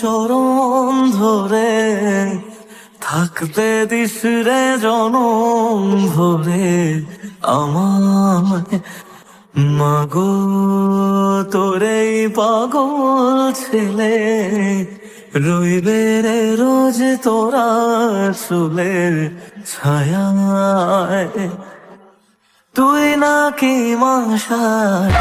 চরণ ধরে থাকতে দিস রে জনম ধরে আমায়। মাগো, তোরে পাগল ছেলে, রইবে রে রোজ তোরা চুলের ছায়ায়। তুই নাকি মাসায়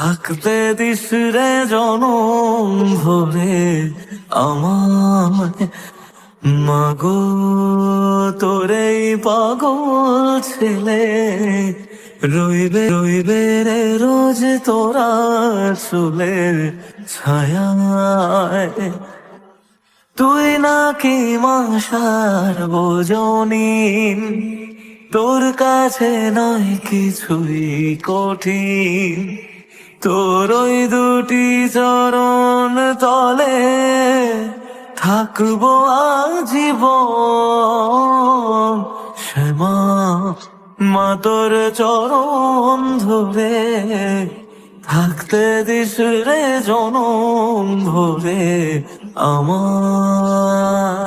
থাকতে দিস রে জনম ভরে আমায় মাগো, তোরে পাগল ছেলে। রইবে রইবে রে রোজ তোরা চুলের ছায়ায়। তুই নাকি মাসার বোঝনিন তোর কাছে নয় কিছুই কঠিন। তোর ওই দুটি চরণ তলে থাকব আজীবন। শ্যামা, মা তোর চরণ ধরে থাকতে দিস রে জনম ভরে আমায়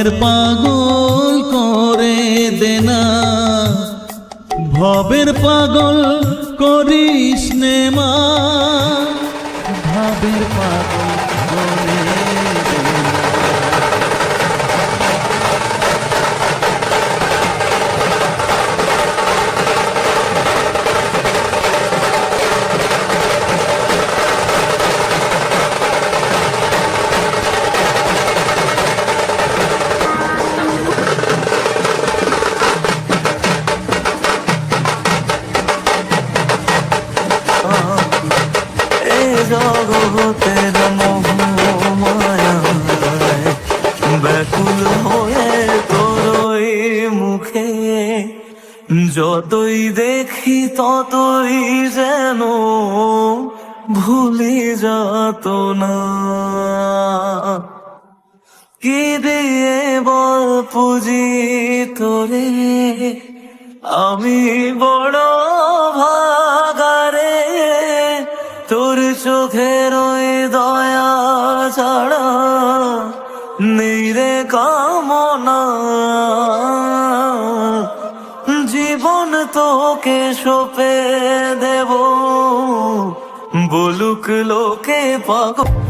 ভাবের পাগল করে দেনা। ভবের পাগল করিস মা। ভাবের পাগল করে যেন ভুলি যাত না। কি দিয়ে বল পুজি তোরে, আমি বড় ভাগারে, তোর চোখের ওই দয়া ছাড়া নেই রে কামনা। জীবন তোকে সপে দেব বলুক লোকে পাগল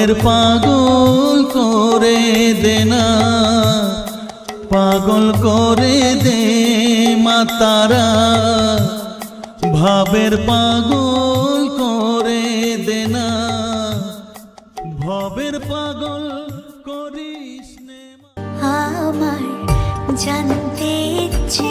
ভাবের পাগল করে দেনা পাগল করে দে মা তারা। ভাবের পাগল করে দেনা ভবের পাগল করিস। আমার জানতে ইচ্ছে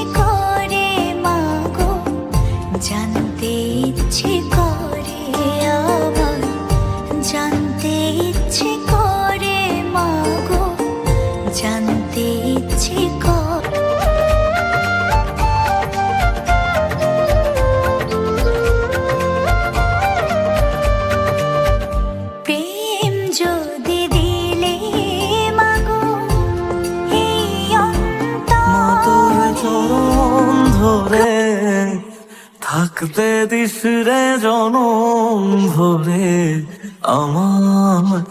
থাকতে দিস রে জনম ধরে আমার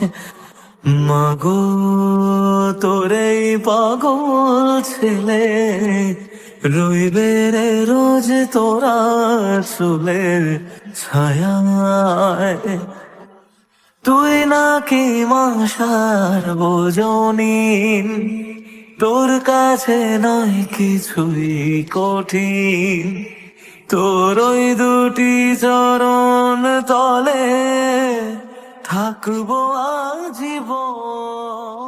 মাগো, তোরে পাগল ছেলে রইবে রে রোজ তোরা চুলের ছায়ায়। তুই নাকি মাসার বোঝনিন তোর কাছে নয় কিছুই কঠিন। তোর ওই দুটি চরণ তলে থাকব আজীবন।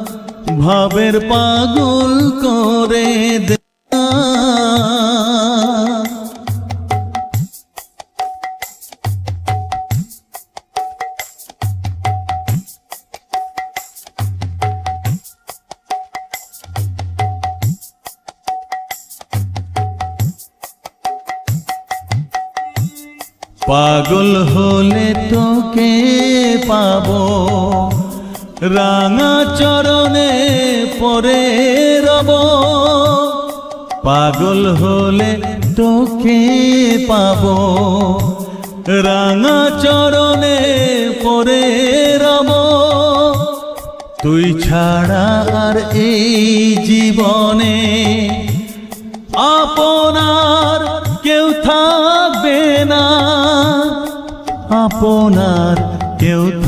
ভাবের পাগল করে দে। পাগল হলে তোকে পাবো। রাঙা চরণে পরে রব। পাগল হলে তোকে পাবো। রাঙা চরণে পরে রব। তুই ছাড়া আর এই জীবনে আপনার কেউ থাকবে না। আপনার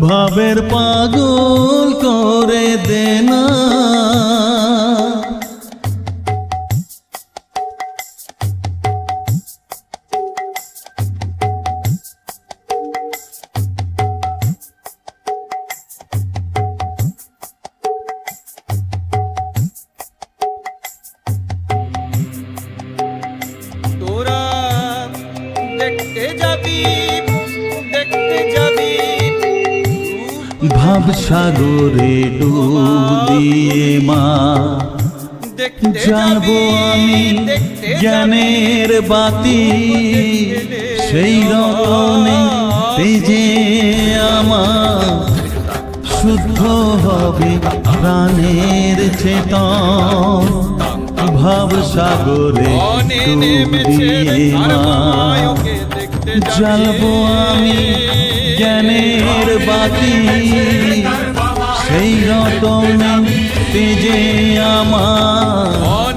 ভাবের পাগল করে দে ভাব সাগরে দিয়ে মা। জানব আমি জ্ঞানের বাতি। সেই রকমে তেজে আমার শুদ্ধ হবে প্রাণের চেতন। ভাব সাগরে যাবে। জ্বালবো আমি জ্ঞানের বাতি। সেই রতনে তেজে আমার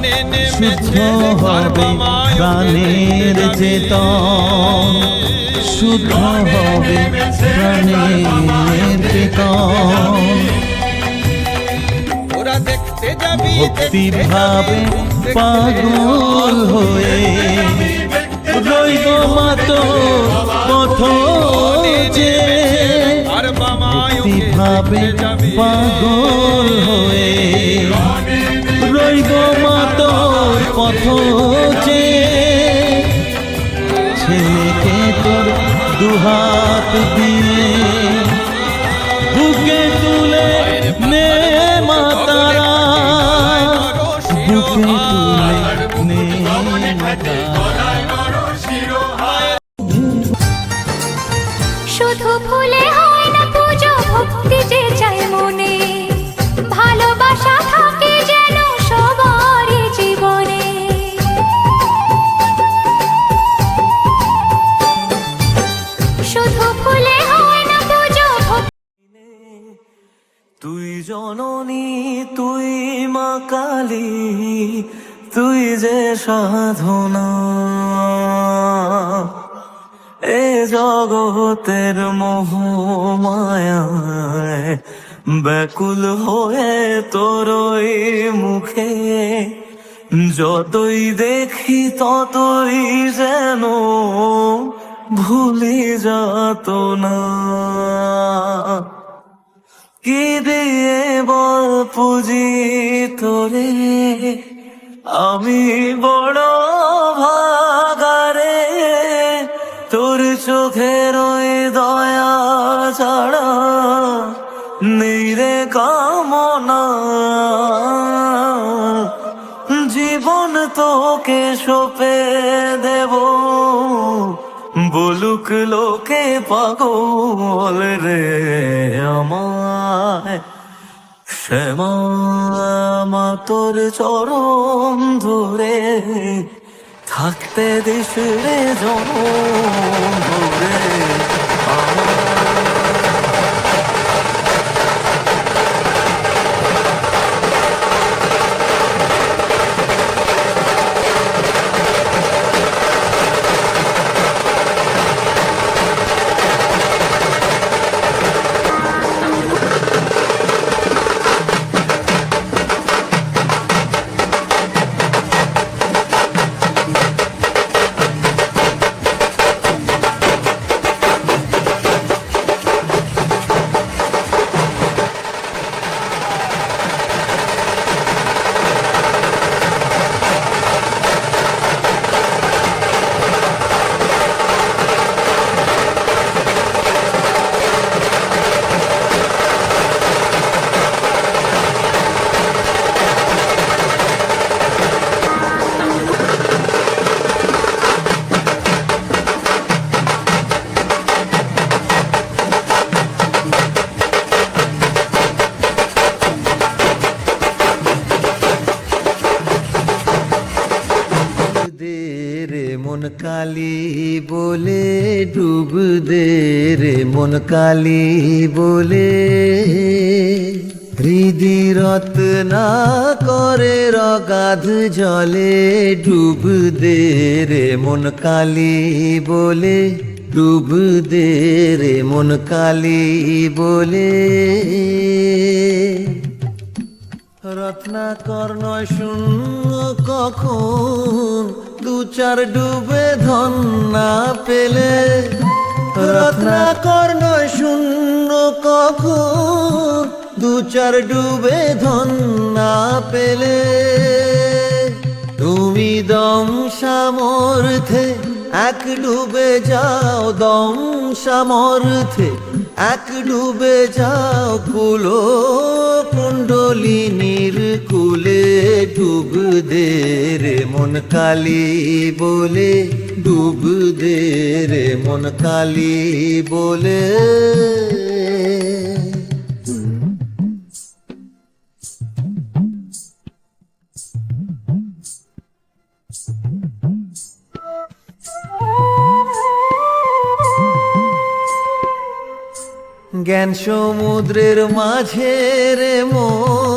শুদ্ধ হবে প্রাণের চেতন। শুদ্ধ হবে প্রাণের চেতন। ভক্তি ভাবে পাগল হয়ে রইব মাতো পথ যে ভাবে পাগল হয়ে রইব মাত পথ যে ছেলেকে তোর দুহাত দিয়ে সাধনা। এ জগতের মোহ মায়ায় ব্যাকুল হয়ে তোরই মুখে। যতই দেখি ততই যেন ভুলি যাত না। কি দিয়ে বল পুজি তোরে? আমি বড় ভাগারে, তোর চোখের ওই দয়া ছাড়া নেই রে কামনা। জীবন তোকে সপে দেব, বলুক লোকে পাগল রে আমায় শ্যামা তোর চরণ ধরে থাকতে দিস রে জন ধরে। রে মন কালী বলে ডুব দে রে মন কালী বলে। হৃদি রত্না করে রগাধ জলে ডুব দে রে মন কালী বলে। ডুব দে রে মন কালী বলে। রত্নাকর নয় শূন্য কখন দু চার ডুবে ধন না পেলে। রত্নাকর নয় শূন্য কখন দু চার ডুবে ধন না পেলে। তুমি দম সামর্থে এক ডুবে যাও, দম সামর্থে এক ডুবে যাও কুলো। কুণ্ডলিনীর কুলে ডুব দে রে মন কালী বলে ডুব দে রে মন কালী বলে। জ্ঞান সমুদ্রের মাঝে রে মন